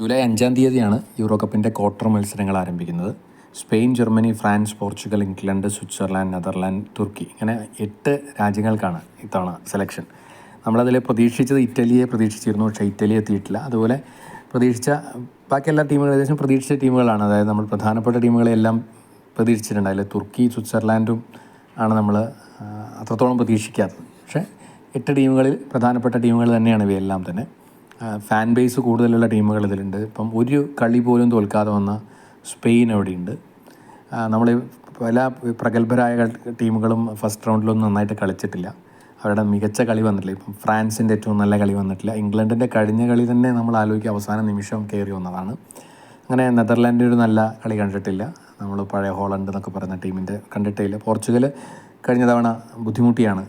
July അഞ്ചാം തീയതിയാണ് euro കപ്പിന്റെ ക്വാർട്ടർ മത്സരങ്ങൾ ആരംഭിക്കുന്നത്. Spain Germany France Portugal England Switzerland Netherland തുർക്കി ഇങ്ങനെ എട്ട് രാജ്യങ്ങൾക്കാണ് ഇത്തവണ സെലക്ഷൻ. നമ്മളതിൽ പ്രതീക്ഷിച്ചത് ഇറ്റലിയെ പ്രതീക്ഷിച്ചിരുന്നു പക്ഷേ ഇറ്റലി എത്തിയിട്ടില്ല. അതുപോലെ പ്രതീക്ഷിച്ച ബാക്കി എല്ലാ ടീമുകളും ഏകദേശം പ്രതീക്ഷിച്ച ടീമുകളാണ്. അതായത് നമ്മൾ പ്രധാനപ്പെട്ട ടീമുകളെല്ലാം പ്രതീക്ഷിച്ചിട്ടുണ്ട്. അതിൽ തുർക്കി സ്വിറ്റ്സർലാൻഡും ആണ് നമ്മൾ അത്രത്തോളം പ്രതീക്ഷിക്കാത്തത്. പക്ഷേ എട്ട് ടീമുകളിൽ പ്രധാനപ്പെട്ട ടീമുകൾ തന്നെയാണ് ഇവയെല്ലാം തന്നെ. ഫാൻ ബേസ് കൂടുതലുള്ള ടീമുകൾ ഇതിലുണ്ട്. ഇപ്പം ഒരു കളി പോലും തോൽക്കാതെ വന്ന സ്പെയിൻ അവിടെയുണ്ട്. നമ്മൾ പല പ്രഗത്ഭരായ ടീമുകളും ഫസ്റ്റ് റൗണ്ടിലൊന്നും നന്നായിട്ട് കളിച്ചിട്ടില്ല. അവരുടെ മികച്ച കളി വന്നിട്ടില്ല. ഇപ്പം ഫ്രാൻസിന്റെ ഏറ്റവും നല്ല കളി വന്നിട്ടില്ല. ഇംഗ്ലണ്ടിന്റെ കഴിഞ്ഞ കളി തന്നെ നമ്മൾ ആലോചിക്കുക അവസാന നിമിഷം കയറി വന്നതാണ്. അങ്ങനെ നെതർലാൻഡിന്റെ ഒരു നല്ല കളി കണ്ടിട്ടില്ല. നമ്മൾ പഴയ ഹോളണ്ട് എന്നൊക്കെ പറയുന്ന ടീമിന്റെ കണ്ടിട്ടില്ല. പോർച്ചുഗൽ കഴിഞ്ഞ തവണ ബുദ്ധിമുട്ടിയാണ്.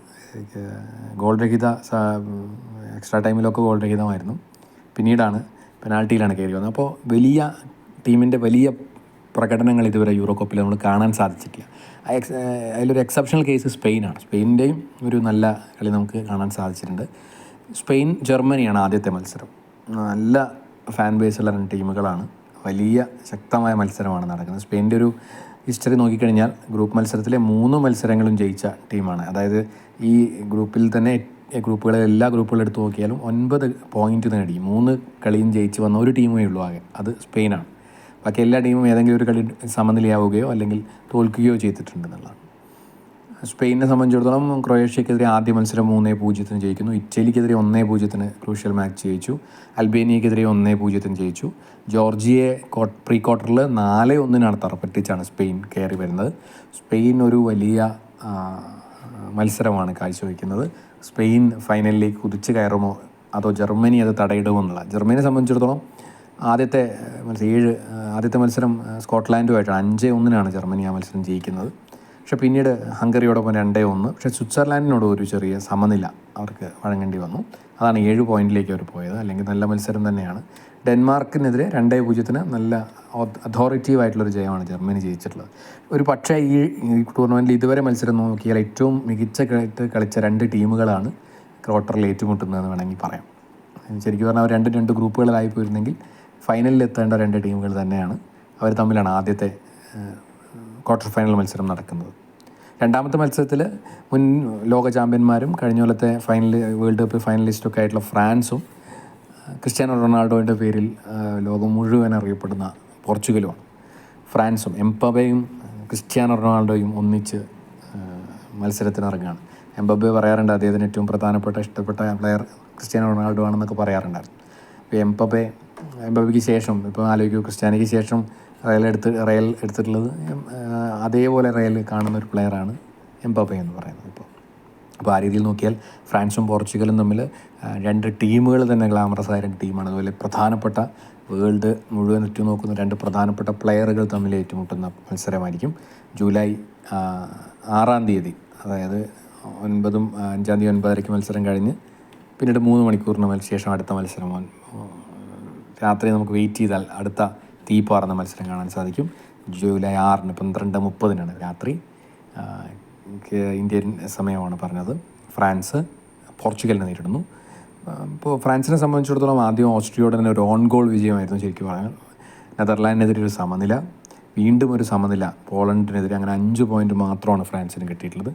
ഗോൾ രഹിത എക്സ്ട്രാ ടൈമിലൊക്കെ ഗോൾ രഹിതമായിരുന്നു. പിന്നീടാണ് പെനാൾട്ടിയിലാണ് കയറി വന്നത്. അപ്പോൾ വലിയ ടീമിന്റെ വലിയ പ്രകടനങ്ങൾ ഇതുവരെ യൂറോ കപ്പിൽ നമ്മൾ കാണാൻ സാധിച്ചിട്ടില്ല. അതിലൊരു എക്സെപ്ഷണൽ കേസ് സ്പെയിനാണ്. സ്പെയിന്റെയും ഒരു നല്ല കളി നമുക്ക് കാണാൻ സാധിച്ചിട്ടുണ്ട്. സ്പെയിൻ ജർമ്മനിയാണ് ആദ്യത്തെ മത്സരം. നല്ല ഫാൻ ബേസുള്ള രണ്ട് ടീമുകളാണ്. വലിയ ശക്തമായ മത്സരമാണ് നടക്കുന്നത്. സ്പെയിന്റെ ഒരു ഹിസ്റ്ററി നോക്കിക്കഴിഞ്ഞാൽ ഗ്രൂപ്പ് മത്സരത്തിലെ മൂന്ന് മത്സരങ്ങളും ജയിച്ച ടീമാണ്. അതായത് ഈ ഗ്രൂപ്പിൽ തന്നെ ഗ്രൂപ്പുകളെ എല്ലാ ഗ്രൂപ്പുകളും എടുത്ത് നോക്കിയാലും ഒൻപത് പോയിന്റ് നേടി. മൂന്ന് കളിയും ജയിച്ച് വന്ന ഒരു ടീമേ ഉള്ളൂ ആകെ. അത് സ്പെയിനാണ്. ബാക്കി എല്ലാ ടീമും ഏതെങ്കിലും ഒരു കളി സമനിലയാവുകയോ അല്ലെങ്കിൽ തോൽക്കുകയോ ചെയ്തിട്ടുണ്ട് എന്നുള്ളതാണ് സ്പെയിനെ സംബന്ധിച്ചിടത്തോളം ക്രൊയേഷ്യക്കെതിരെ ആദ്യ മത്സരം മൂന്നേ പൂജ്യത്തിന് ജയിക്കുന്നു. ഇറ്റലിക്കെതിരെ ഒന്നേ പൂജ്യത്തിന് ക്രൂഷ്യൽ മാച്ച് ജയിച്ചു. അൽബേനിയക്കെതിരെ ഒന്നേ പൂജ്യത്തിന് ജയിച്ചു. ജോർജിയെ പ്രീ ക്വാർട്ടറിൽ നാല് ഒന്നിനാണ് തറപ്പറ്റിച്ചാണ് സ്പെയിൻ കയറി വരുന്നത്. സ്പെയിൻ ഒരു വലിയ മത്സരമാണ് കാഴ്ചവെക്കുന്നത്. സ്പെയിൻ ഫൈനലിലേക്ക് കുതിച്ചു കയറുമോ അതോ ജർമ്മനി അത് തടയിടുമോ എന്നുള്ള. ജർമ്മനിയെ സംബന്ധിച്ചിടത്തോളം ആദ്യത്തെ മത്സരം ഏഴ് ആദ്യത്തെ മത്സരം സ്കോട്ട്ലാൻഡുമായിട്ടാണ്. അഞ്ച് ഒന്നിനാണ് ജർമ്മനി ആ മത്സരം ജയിക്കുന്നത്. പക്ഷെ പിന്നീട് ഹംഗറിയോടൊപ്പം രണ്ടേ ഒന്ന്. പക്ഷേ സ്വിറ്റ്സർലാൻഡിനോട് ഒരു ചെറിയ സമനില അവർക്ക് വഴങ്ങേണ്ടി വന്നു. അതാണ് ഏഴ് പോയിന്റിലേക്ക് അവർ പോയത്. അല്ലെങ്കിൽ നല്ല മത്സരം തന്നെയാണ്. ഡെൻമാർക്കിനെതിരെ രണ്ടേ പൂജ്യത്തിന് നല്ല അതോറിറ്റീവ് ആയിട്ടുള്ളൊരു ജയമാണ് ജർമ്മനി ജയിച്ചിട്ടുള്ളത്. ഒരു പക്ഷേ ഈ ടൂർണമെന്റിൽ ഇതുവരെ മത്സരം നോക്കിയാൽ ഏറ്റവും മികച്ച കളിച്ച രണ്ട് ടീമുകളാണ് ക്വാർട്ടറിൽ ഏറ്റുമുട്ടുന്നതെന്ന് വേണമെങ്കിൽ പറയാം. ശരിക്കും പറഞ്ഞാൽ അവർ രണ്ട് രണ്ട് ഗ്രൂപ്പുകളിലായി പോയിരുന്നെങ്കിൽ ഫൈനലിൽ എത്തേണ്ട രണ്ട് ടീമുകൾ തന്നെയാണ്. അവർ തമ്മിലാണ് ആദ്യത്തെ ക്വാർട്ടർ ഫൈനൽ മത്സരം നടക്കുന്നത്. രണ്ടാമത്തെ മത്സരത്തിൽ മുൻ ലോക ചാമ്പ്യന്മാരും കഴിഞ്ഞ കൊല്ലത്തെ ഫൈനൽ വേൾഡ് കപ്പ് ഫൈനലിസ്റ്റൊക്കെ ആയിട്ടുള്ള ഫ്രാൻസും ക്രിസ്ത്യാനോ റൊണാൾഡോയുടെ പേരിൽ ലോകം മുഴുവൻ അറിയപ്പെടുന്ന പോർച്ചുഗലും ഫ്രാൻസും എംപബയും ക്രിസ്ത്യാനോ റൊണാൾഡോയും ഒന്നിച്ച് മത്സരത്തിനിറങ്ങുകയാണ്. എംബബെ പറയാറുണ്ട് അദ്ദേഹത്തിന് ഏറ്റവും പ്രധാനപ്പെട്ട ഇഷ്ടപ്പെട്ട പ്ലെയർ ക്രിസ്ത്യാനോ റൊണാൾഡോ ആണെന്നൊക്കെ പറയാറുണ്ടായിരുന്നു. ഇപ്പോൾ എംപബെ എംബബയ്ക്ക് ശേഷം ഇപ്പോൾ ആലോചിക്കൂ ക്രിസ്ത്യാനിക്ക് ശേഷം റയൽ എടുത്ത് റയൽ എടുത്തിട്ടുള്ളത് അതേപോലെ റയൽ കാണുന്ന ഒരു പ്ലെയറാണ് എംബാപ്പെ എന്ന് പറയുന്നത് ഇപ്പോൾ. അപ്പോൾ ആ രീതിയിൽ നോക്കിയാൽ ഫ്രാൻസും പോർച്ചുഗലും തമ്മിൽ രണ്ട് ടീമുകൾ തന്നെ ഗ്ലാമറസ് ആയ രണ്ട് ടീമാണ്. അതുപോലെ പ്രധാനപ്പെട്ട വേൾഡ് മുഴുവൻ ഉറ്റുനോക്കുന്ന രണ്ട് പ്രധാനപ്പെട്ട പ്ലെയറുകൾ തമ്മിൽ ഏറ്റുമുട്ടുന്ന മത്സരമായിരിക്കും. ജൂലൈ ആറാം തീയതി അതായത് ഒൻപതും അഞ്ചാം തീയതി ഒൻപതരയ്ക്ക് മത്സരം കഴിഞ്ഞ് പിന്നീട് മൂന്ന് മണിക്കൂറിന് ശേഷം അടുത്ത മത്സരം. രാത്രി നമുക്ക് വെയിറ്റ് ചെയ്താൽ അടുത്ത തീ പാർന്ന മത്സരം കാണാൻ സാധിക്കും. ജൂലൈ ആറിന് പന്ത്രണ്ട് മുപ്പതിനാണ് രാത്രി. ഇന്ത്യൻ സമയമാണ് പറഞ്ഞത്. ഫ്രാൻസ് പോർച്ചുഗലിനെ നേരിടുന്നു. ഇപ്പോൾ ഫ്രാൻസിനെ സംബന്ധിച്ചിടത്തോളം ആദ്യം ഓസ്ട്രിയയോട് തന്നെ ഒരു ഓൺ ഗോൾ വിജയമായിരുന്നു ശരിക്കും പറഞ്ഞാൽ. നെതർലാൻഡിനെതിരെ ഒരു സമനില വീണ്ടും ഒരു സമനില. പോളണ്ടിനെതിരെ അങ്ങനെ അഞ്ച് പോയിന്റ് മാത്രമാണ് ഫ്രാൻസിന് കിട്ടിയിട്ടുള്ളത്.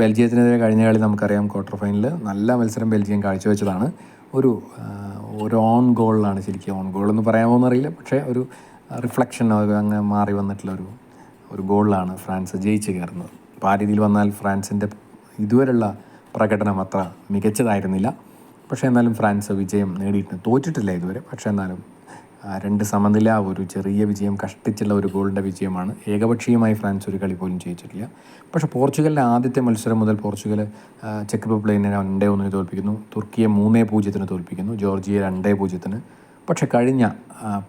ബെൽജിയത്തിനെതിരെ കഴിഞ്ഞ കളി നമുക്കറിയാം ക്വാർട്ടർ ഫൈനലിൽ നല്ല മത്സരം ബെൽജിയം കാഴ്ചവെച്ചതാണ്. ഒരു ഒരു ഓൺ ഗോളിലാണ് ശരിക്കും ഓൺ ഗോൾ എന്ന് പറയാമോ എന്നറിയില്ല. പക്ഷേ ഒരു റിഫ്ലക്ഷൻ അങ്ങനെ മാറി വന്നിട്ടുള്ള ഒരു ഒരു ഗോളിലാണ് ഫ്രാൻസ് ജയിച്ച് കയറുന്നത്. അപ്പോൾ ആ രീതിയിൽ വന്നാൽ ഫ്രാൻസിന്റെ ഇതുവരെയുള്ള പ്രകടനം അത്ര മികച്ചതായിരുന്നില്ല. പക്ഷേ എന്നാലും ഫ്രാൻസ് വിജയം നേടിയിട്ടുണ്ട്. തോറ്റിട്ടില്ല ഇതുവരെ. പക്ഷേ എന്നാലും രണ്ട് സമനില ഒരു ചെറിയ വിജയം കഷ്ടിച്ചുള്ള ഒരു ഗോളിന്റെ വിജയമാണ്. ഏകപക്ഷീയമായി ഫ്രാൻസ് ഒരു കളി പോലും ജയിച്ചിട്ടില്ല. പക്ഷേ പോർച്ചുഗലിന്റെ ആദ്യത്തെ മത്സരം മുതൽ പോർച്ചുഗൽ ചെക്ക് റിപ്പബ്ലിക്കിനെ രണ്ടേ ഒന്നിന് തോൽപ്പിക്കുന്നു. തുർക്കിയെ മൂന്നേ പൂജ്യത്തിന് തോൽപ്പിക്കുന്നു. ജോർജിയെ രണ്ടേ പൂജ്യത്തിന്. പക്ഷേ കഴിഞ്ഞ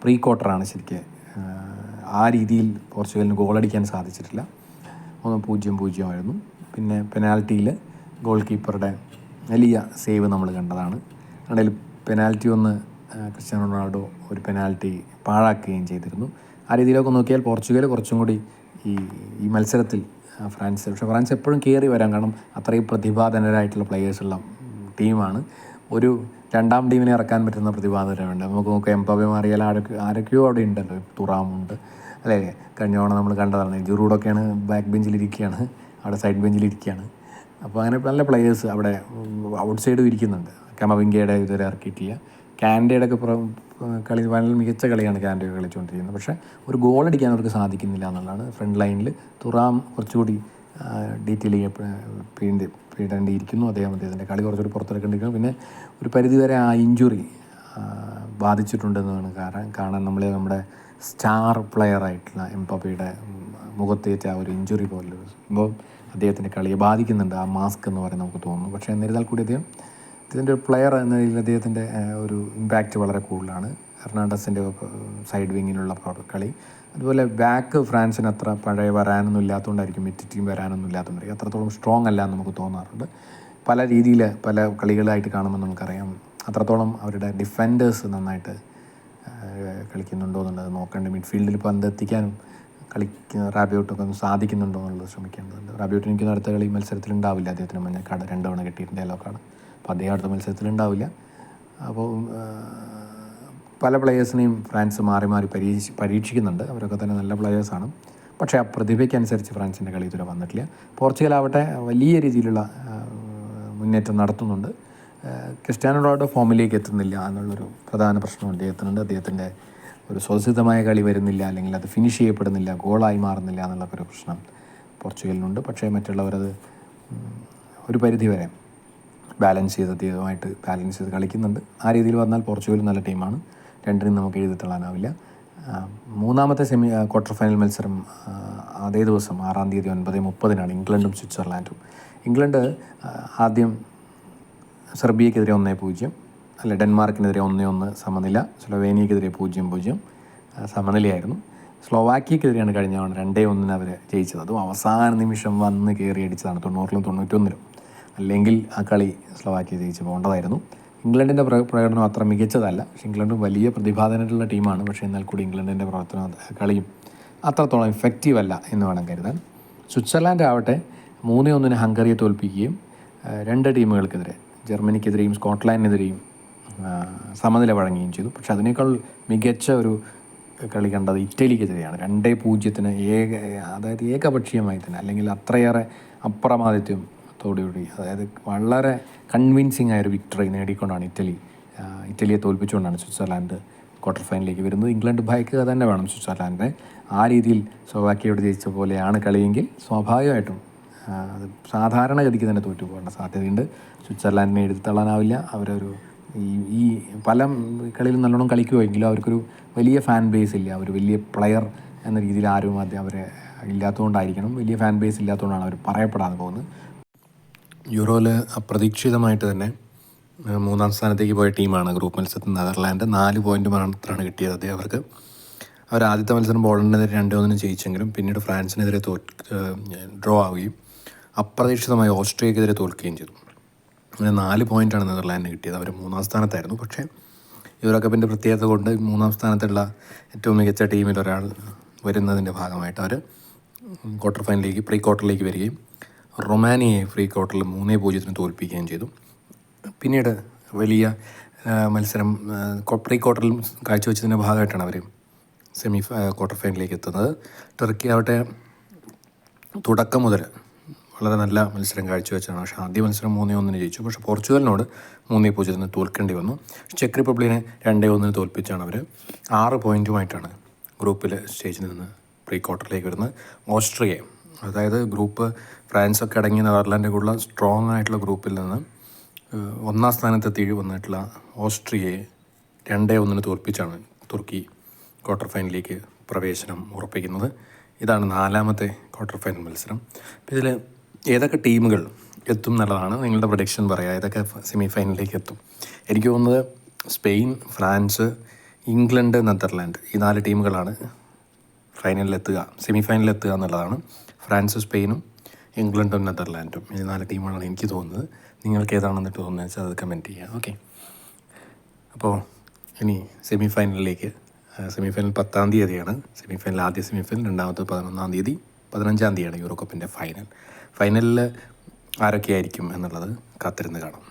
പ്രീ ക്വാർട്ടറാണ് ശരിക്കും ആ, രീതിയിൽ പോർച്ചുഗലിന് ഗോളടിക്കാൻ സാധിച്ചിട്ടില്ല. ഒന്ന് പൂജ്യം പൂജ്യമായിരുന്നു പിന്നെ പെനാൽറ്റിയിൽ ഗോൾ കീപ്പറുടെ വലിയ സേവ് നമ്മൾ കണ്ടതാണ്. അതിൽ പെനാൽറ്റി ഒന്ന് ക്രിസ്ത്യാനോ റൊണാൾഡോ ഒരു പെനാൽറ്റി പാഴാക്കുകയും ചെയ്തിരുന്നു. ആ രീതിയിലൊക്കെ നോക്കിയാൽ പോർച്ചുഗൽ കുറച്ചും കൂടി ഈ ഈ മത്സരത്തിൽ ഫ്രാൻസ് പക്ഷേ ഫ്രാൻസ് എപ്പോഴും കയറി വരാൻ കാരണം അത്രയും പ്രതിഭാധനരായിട്ടുള്ള പ്ലെയേഴ്സുള്ള ടീമാണ് ഒരു രണ്ടാം ടീമിനെ ഇറക്കാൻ പറ്റുന്ന പ്രതിഭാതരമുണ്ട് നമുക്ക് നോക്കാം എംപവെ മാറിയാൽ ആരൊക്കെ ആരൊക്കെയോ അവിടെ ഉണ്ടല്ലോ. തുറാമുണ്ട് അല്ലേ? കഴിഞ്ഞ തവണ നമ്മൾ കണ്ടതാണ്. ജുറൂഡൊക്കെയാണ് ബാക്ക് ബെഞ്ചിലിരിക്കുകയാണ് അവിടെ സൈഡ് ബെഞ്ചിലിരിക്കുകയാണ് അപ്പോൾ അങ്ങനെ നല്ല പ്ലെയേഴ്സ് അവിടെ ഔട്ട് സൈഡും ഇരിക്കുന്നുണ്ട്. കമവിങ്കയുടെ ഇതുവരെ ഇറക്കിയിട്ടില്ല. കാൻഡയുടെ ഒക്കെ പുറം കളി വളരെ മികച്ച കളിയാണ് കാൻഡ കളിച്ചുകൊണ്ടിരിക്കുന്നത്. പക്ഷേ ഒരു ഗോൾ അടിക്കാൻ അവർക്ക് സാധിക്കുന്നില്ല എന്നുള്ളതാണ് ഫ്രണ്ട് ലൈനിൽ തുറാം കുറച്ചുകൂടി ഡീറ്റെയിൽ ചെയ്യപ്പെടേണ്ടി പീടേണ്ടിയിരിക്കുന്നു അദ്ദേഹം അദ്ദേഹത്തിന്റെ കളി കുറച്ചുകൂടി പുറത്തെടുക്കേണ്ടിയിരിക്കുന്നു പിന്നെ ഒരു പരിധിവരെ ആ ഇഞ്ചുറി ബാധിച്ചിട്ടുണ്ടെന്നാണ് കാരണം കാരണം നമ്മളെ നമ്മുടെ സ്റ്റാർ പ്ലെയർ ആയിട്ടുള്ള എംപപ്പയുടെ മുഖത്തേറ്റ ആ ഒരു ഇഞ്ചുറി പോലെ സംഭവം അദ്ദേഹത്തിന്റെ കളിയെ ബാധിക്കുന്നുണ്ട്. ആ മാസ്ക് എന്ന് പറയുന്നത് നമുക്ക് തോന്നുന്നു. പക്ഷേ എന്നിരുന്നാൽ കൂടി അദ്ദേഹം ഇതിന്റെ ഒരു പ്ലെയർ എന്ന നിലയിൽ അദ്ദേഹത്തിന്റെ ഒരു ഇമ്പാക്റ്റ് വളരെ കൂടുതലാണ്. എർണാണ്ടസിന്റെ സൈഡ് വിങ്ങിലുള്ള കളി. അതുപോലെ ബാക്ക് ഫ്രാൻസിന് അത്ര പഴയ വരാനൊന്നും ഇല്ലാത്തതുകൊണ്ടായിരിക്കും മിറ്റ് ടീം വരാനൊന്നും ഇല്ലാത്തതുകൊണ്ടായിരിക്കും. അത്രത്തോളം സ്ട്രോങ് അല്ല എന്ന് നമുക്ക് തോന്നാറുണ്ട്. പല രീതിയിൽ പല കളികളായിട്ട് കാണുമ്പോൾ നമുക്കറിയാം അത്രത്തോളം അവരുടെ ഡിഫൻഡേഴ്സ് നന്നായിട്ട് കളിക്കുന്നുണ്ടോ എന്നുള്ളത് നോക്കേണ്ട. മിഡ്ഫീൽഡിൽ പന്ത് എത്തിക്കാനും കളിക്കുന്ന റാബിയോട്ടൊക്കെ ഒന്ന് സാധിക്കുന്നുണ്ടോ എന്നുള്ളത് ശ്രമിക്കേണ്ടതുണ്ട്. റാബിയോട്ട് എനിക്ക് അടുത്ത കളി മത്സരത്തിൽ ഉണ്ടാവില്ല. അദ്ദേഹത്തിന് മഞ്ഞക്കാട് രണ്ട് തവണ കിട്ടിയിട്ടുണ്ട് യെല്ലോ കാർഡ് അപ്പോൾ അദ്ദേഹം അടുത്ത മത്സരത്തിൽ ഉണ്ടാവില്ല. അപ്പോൾ പല പ്ലെയേഴ്സിനെയും ഫ്രാൻസ് മാറി മാറി പരീക്ഷ പരീക്ഷിക്കുന്നുണ്ട്. അവരൊക്കെ തന്നെ നല്ല പ്ലെയേഴ്സാണ് പക്ഷേ ആ പ്രതിഭയ്ക്കനുസരിച്ച് ഫ്രാൻസിന്റെ കളി ഇതുവരെ വന്നിട്ടില്ല. പോർച്ചുഗൽ ആവട്ടെ വലിയ രീതിയിലുള്ള മുന്നേറ്റം നടത്തുന്നുണ്ട്. ക്രിസ്ത്യാനോ റൊണാൾഡോ ഫോമിലേക്ക് എത്തുന്നില്ല എന്നുള്ളൊരു പ്രധാന പ്രശ്നം അദ്ദേഹത്തിനുണ്ട്. അദ്ദേഹത്തിന്റെ ഒരു സ്വതസിദ്ധമായ കളി വരുന്നില്ല അല്ലെങ്കിൽ അത് ഫിനിഷ് ചെയ്യപ്പെടുന്നില്ല ഗോളായി മാറുന്നില്ല എന്നുള്ള ഒരു പ്രശ്നം പോർച്ചുഗലിനുണ്ട്. പക്ഷേ മറ്റുള്ളവരത് ഒരു പരിധി വരെ ബാലൻസ് ചെയ്ത് അദ്ദേഹമായിട്ട് ബാലൻസ് ചെയ്ത് കളിക്കുന്നുണ്ട്. ആ രീതിയിൽ വന്നാൽ പോർച്ചുഗൽ നല്ല ടീമാണ് രണ്ടിനും നമുക്ക് എഴുതിത്തള്ളാനാവില്ല മൂന്നാമത്തെ സെമി ക്വാർട്ടർ ഫൈനൽ മത്സരം അതേ ദിവസം ആറാം തീയതി ഒൻപത് മുപ്പതിനാണ് ഇംഗ്ലണ്ടും സ്വിറ്റ്സർലാൻഡും. ഇംഗ്ലണ്ട് ആദ്യം സെർബിയക്കെതിരെ ഒന്നേ പൂജ്യം അല്ല ഡെൻമാർക്കിനെതിരെ ഒന്നേ ഒന്ന് സമനില സ്ലൊവേനിയക്കെതിരെ പൂജ്യം പൂജ്യം സമനിലയായിരുന്നു. സ്ലോവാക്കിയക്കെതിരെയാണ് കഴിഞ്ഞ തവണ രണ്ടേ ഒന്നിന് അവർ ജയിച്ചത്. അതും അവസാന നിമിഷം വന്ന് കയറി അടിച്ചതാണ് തൊണ്ണൂറിലും തൊണ്ണൂറ്റൊന്നിലും. അല്ലെങ്കിൽ ആ കളി സ്ലോവാക്കിയ ജയിച്ച് പോകേണ്ടതായിരുന്നു. ഇംഗ്ലണ്ടിന്റെ പ്ര പ്രകടനം അത്ര മികച്ചതല്ല. പക്ഷേ ഇംഗ്ലണ്ട് വലിയ പ്രതിഭാതനായിട്ടുള്ള ടീമാണ്. പക്ഷേ എന്നാൽ കൂടി ഇംഗ്ലണ്ടിന്റെ പ്രവർത്തനം കളിയും അത്രത്തോളം ഇഫക്റ്റീവ് അല്ല എന്ന് വേണം കരുതാൻ. സ്വിറ്റ്സർലാൻഡ് ആവട്ടെ മൂന്നേ ഒന്നിന് ഹംഗറിയെ തോൽപ്പിക്കുകയും രണ്ട് ടീമുകൾക്കെതിരെ ജർമ്മനിക്കെതിരെയും സ്കോട്ട്ലാൻഡിനെതിരെയും സമനില വഴങ്ങുകയും ചെയ്തു. പക്ഷേ അതിനേക്കാൾ മികച്ച ഒരു കളി കണ്ടത് ഇറ്റലിക്കെതിരെയാണ്. രണ്ടേ പൂജ്യത്തിന് ഏക അതായത് ഏകപക്ഷീയമായി തന്നെ അല്ലെങ്കിൽ അത്രയേറെ അപ്രമാദിത്വത്തോടുകൂടി അതായത് വളരെ കൺവിൻസിങ് ആയൊരു വിക്ടറി നേടിക്കൊണ്ടാണ് ഇറ്റലി. ഇറ്റലിയെ തോൽപ്പിച്ചുകൊണ്ടാണ് സ്വിറ്റ്സർലാൻഡ് ക്വാർട്ടർ ഫൈനലിലേക്ക് വരുന്നത്. ഇംഗ്ലണ്ട് ഭയക്കുക തന്നെ വേണം സ്വിറ്റ്സർലാൻഡിനെ ആ രീതിയിൽ സ്ലോവാക്കിയോട് ജയിച്ച പോലെയാണ് കളിയെങ്കിൽ സ്വാഭാവികമായിട്ടും അത് സാധാരണഗതിക്ക് തന്നെ തോറ്റു പോകേണ്ട സാധ്യതയുണ്ട്. സ്വിറ്റ്സർലാൻഡിനെ എടുത്തു തള്ളാനാവില്ല. അവരൊരു ഈ ഈ പല കളിയിലും നല്ലോണം കളിക്കുമെങ്കിലും അവർക്കൊരു വലിയ ഫാൻ ബേസ് ഇല്ല. ഒരു വലിയ പ്ലെയർ എന്ന രീതിയിൽ ആരും ആദ്യം അവരെ ഇല്ലാത്തതുകൊണ്ടായിരിക്കണം. വലിയ ഫാൻ ബേസ് ഇല്ലാത്തതുകൊണ്ടാണ് അവർ പറയപ്പെടാതെ പോകുന്നത്. യൂറോയിൽ അപ്രതീക്ഷിതമായിട്ട് തന്നെ മൂന്നാം സ്ഥാനത്തേക്ക് പോയ ടീമാണ് ഗ്രൂപ്പ് മത്സരത്തിൽ നെതർലാൻഡ്. നാല് പോയിന്റ് മാത്രമാണ് കിട്ടിയത് അതേ അവർക്ക്. അവർ ആദ്യത്തെ മത്സരം പോളണ്ടിനെതിരെ രണ്ട് ഒന്നിന് ജയിച്ചെങ്കിലും പിന്നീട് ഫ്രാൻസിനെതിരെ തോൽ ഡ്രോ ആവുകയും അപ്രതീക്ഷിതമായി ഓസ്ട്രിയക്കെതിരെ തോൽക്കുകയും ചെയ്തു. അങ്ങനെ നാല് പോയിന്റാണ് നെതർലാൻഡിന് കിട്ടിയത്. അവർ മൂന്നാം സ്ഥാനത്തായിരുന്നു. പക്ഷേ യൂറോ കപ്പിന്റെ പ്രത്യേകത കൊണ്ട് മൂന്നാം സ്ഥാനത്തുള്ള ഏറ്റവും മികച്ച ടീമിൽ ഒരാൾ വരുന്നതിന്റെ ഭാഗമായിട്ട് അവർ ക്വാർട്ടർ ഫൈനലിലേക്ക് പ്രീ ക്വാർട്ടറിലേക്ക് വരികയും റൊമാനിയയെ ഫ്രീ ക്വാർട്ടറിൽ മൂന്നേ പൂജ്യത്തിന് തോൽപ്പിക്കുകയും ചെയ്തു. പിന്നീട് വലിയ മത്സരം പ്രീ ക്വാർട്ടറിൽ കാഴ്ചവെച്ചതിന്റെ ഭാഗമായിട്ടാണ് അവർ സെമി ക്വാർട്ടർ ഫൈനലിലേക്ക് എത്തുന്നത്. ടർക്കി ആവട്ടെ തുടക്കം മുതൽ വളരെ നല്ല മത്സരം കാഴ്ചവെച്ചാണ് പക്ഷേ ആദ്യ മത്സരം മൂന്നേ ഒന്നിന് ജയിച്ചു. പക്ഷേ പോർച്ചുഗലിനോട് മൂന്നേ പൂജ്യത്തിന് തോൽക്കേണ്ടി വന്നു. ചെക്ക് റിപ്പബ്ലിക്കിനെ രണ്ടേ ഒന്നിന് തോൽപ്പിച്ചാണ് അവർ ആറ് പോയിന്റുമായിട്ടാണ് ഗ്രൂപ്പിലെ സ്റ്റേജിൽ നിന്ന് പ്രീ ക്വാർട്ടറിലേക്ക് വരുന്നത്. ഓസ്ട്രിയയെ അതായത് ഗ്രൂപ്പ് ഫ്രാൻസൊക്കെ അടങ്ങിയ നെതർലാൻഡ് ഉള്ള സ്ട്രോങ് ആയിട്ടുള്ള ഗ്രൂപ്പിൽ നിന്ന് ഒന്നാം സ്ഥാനത്തെത്തി വന്നിട്ടുള്ള ഓസ്ട്രിയയെ രണ്ടേ ഒന്നിന് തോൽപ്പിച്ചാണ് തുർക്കി ക്വാർട്ടർ ഫൈനലിലേക്ക് പ്രവേശനം ഉറപ്പിക്കുന്നത്. ഇതാണ് നാലാമത്തെ ക്വാർട്ടർ ഫൈനൽ മത്സരം. അപ്പോൾ ഇതിൽ ഏതൊക്കെ ടീമുകൾ എത്തും എന്നുള്ളതാണ് നിങ്ങളുടെ പ്രൊഡിക്ഷൻ പറയുക. ഏതൊക്കെ സെമി ഫൈനലിലേക്ക് എത്തും? എനിക്ക് തോന്നുന്നത് സ്പെയിൻ ഫ്രാൻസ് ഇംഗ്ലണ്ട് നെതർലാൻഡ് ഈ നാല് ടീമുകളാണ് ഫൈനലിലെത്തുക സെമി ഫൈനലിൽ എത്തുക എന്നുള്ളതാണ്. ഫ്രാൻസ് സ്പെയിനും ഇംഗ്ലണ്ടും നെതർലാൻഡും ഈ നാല് ടീമുകളാണ് എനിക്ക് തോന്നുന്നത്. നിങ്ങൾക്ക് ഏതാണെന്നിട്ട് തോന്നുന്നത് വെച്ചാൽ അത് കമന്റ് ചെയ്യുക ഓക്കെ അപ്പോൾ ഇനി സെമി ഫൈനലിലേക്ക് സെമി ഫൈനൽ പത്താം തീയതിയാണ്. സെമി ഫൈനൽ ആദ്യ സെമി ഫൈനൽ രണ്ടാമത്തെ പതിനൊന്നാം തീയതി പതിനഞ്ചാം തീയതിയാണ് യൂറോ കപ്പിന്റെ ഫൈനൽ ഫൈനലിൽ ആരൊക്കെ ആയിരിക്കും എന്നുള്ളത് കാത്തിരുന്ന് കാണാം.